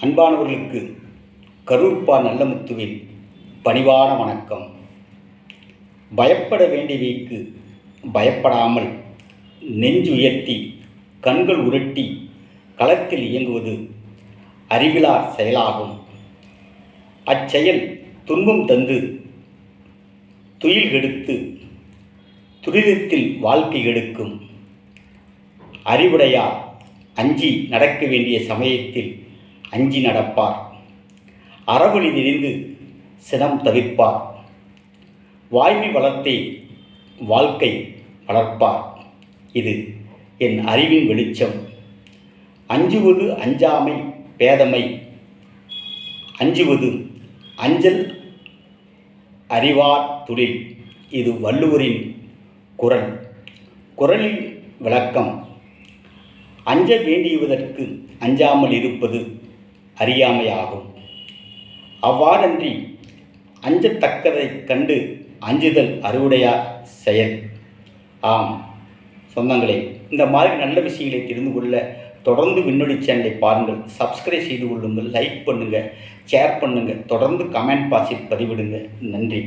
அன்பானவர்களுக்கு கரூர்பா நல்லமுத்துவின் பணிவான வணக்கம். பயப்பட வேண்டியவைக்கு பயப்படாமல் நெஞ்சு உயர்த்தி கண்கள் உருட்டி களத்தில் இயங்குவது அறிவிலார் செயலாகும். அச்செயல் துன்பம் தந்து துயில் கெடுத்து துரிதத்தில் வாழ்க்கை எடுக்கும். அறிவுடையார் அஞ்சி நடக்க வேண்டிய சமயத்தில் அஞ்சி நடப்பார். அறவழி நெறிந்து சினம் தவிர்ப்பார் வாய்மை வளர்த்தே வாழ்க்கை வளர்ப்பார். இது என் அறிவின் வெளிச்சம். அஞ்சுவது அஞ்சாமை பேதமை. அஞ்சுவது அஞ்சல் அறிவார் துளில் இது வள்ளுவரின் குரல். குரலின் விளக்கம். அஞ்ச வேண்டியதற்கு அஞ்சாமல் இருப்பது அறியாமையாகும். அவ்வாறன்றி அஞ்சத்தக்கதைக் கண்டு அஞ்சுதல் அறுவடையார் செயல். ஆம் சொந்தங்களே இந்த மாதிரி நல்ல விஷயங்களை தெரிந்து கொள்ள தொடர்ந்து விண்ணொலி சேனலை பாருங்கள். சப்ஸ்கிரைப் செய்து கொள்ளுங்கள் லைக் பண்ணுங்கள் ஷேர் பண்ணுங்கள் தொடர்ந்து கமெண்ட் பாசில் பதிவிடுங்க. நன்றி.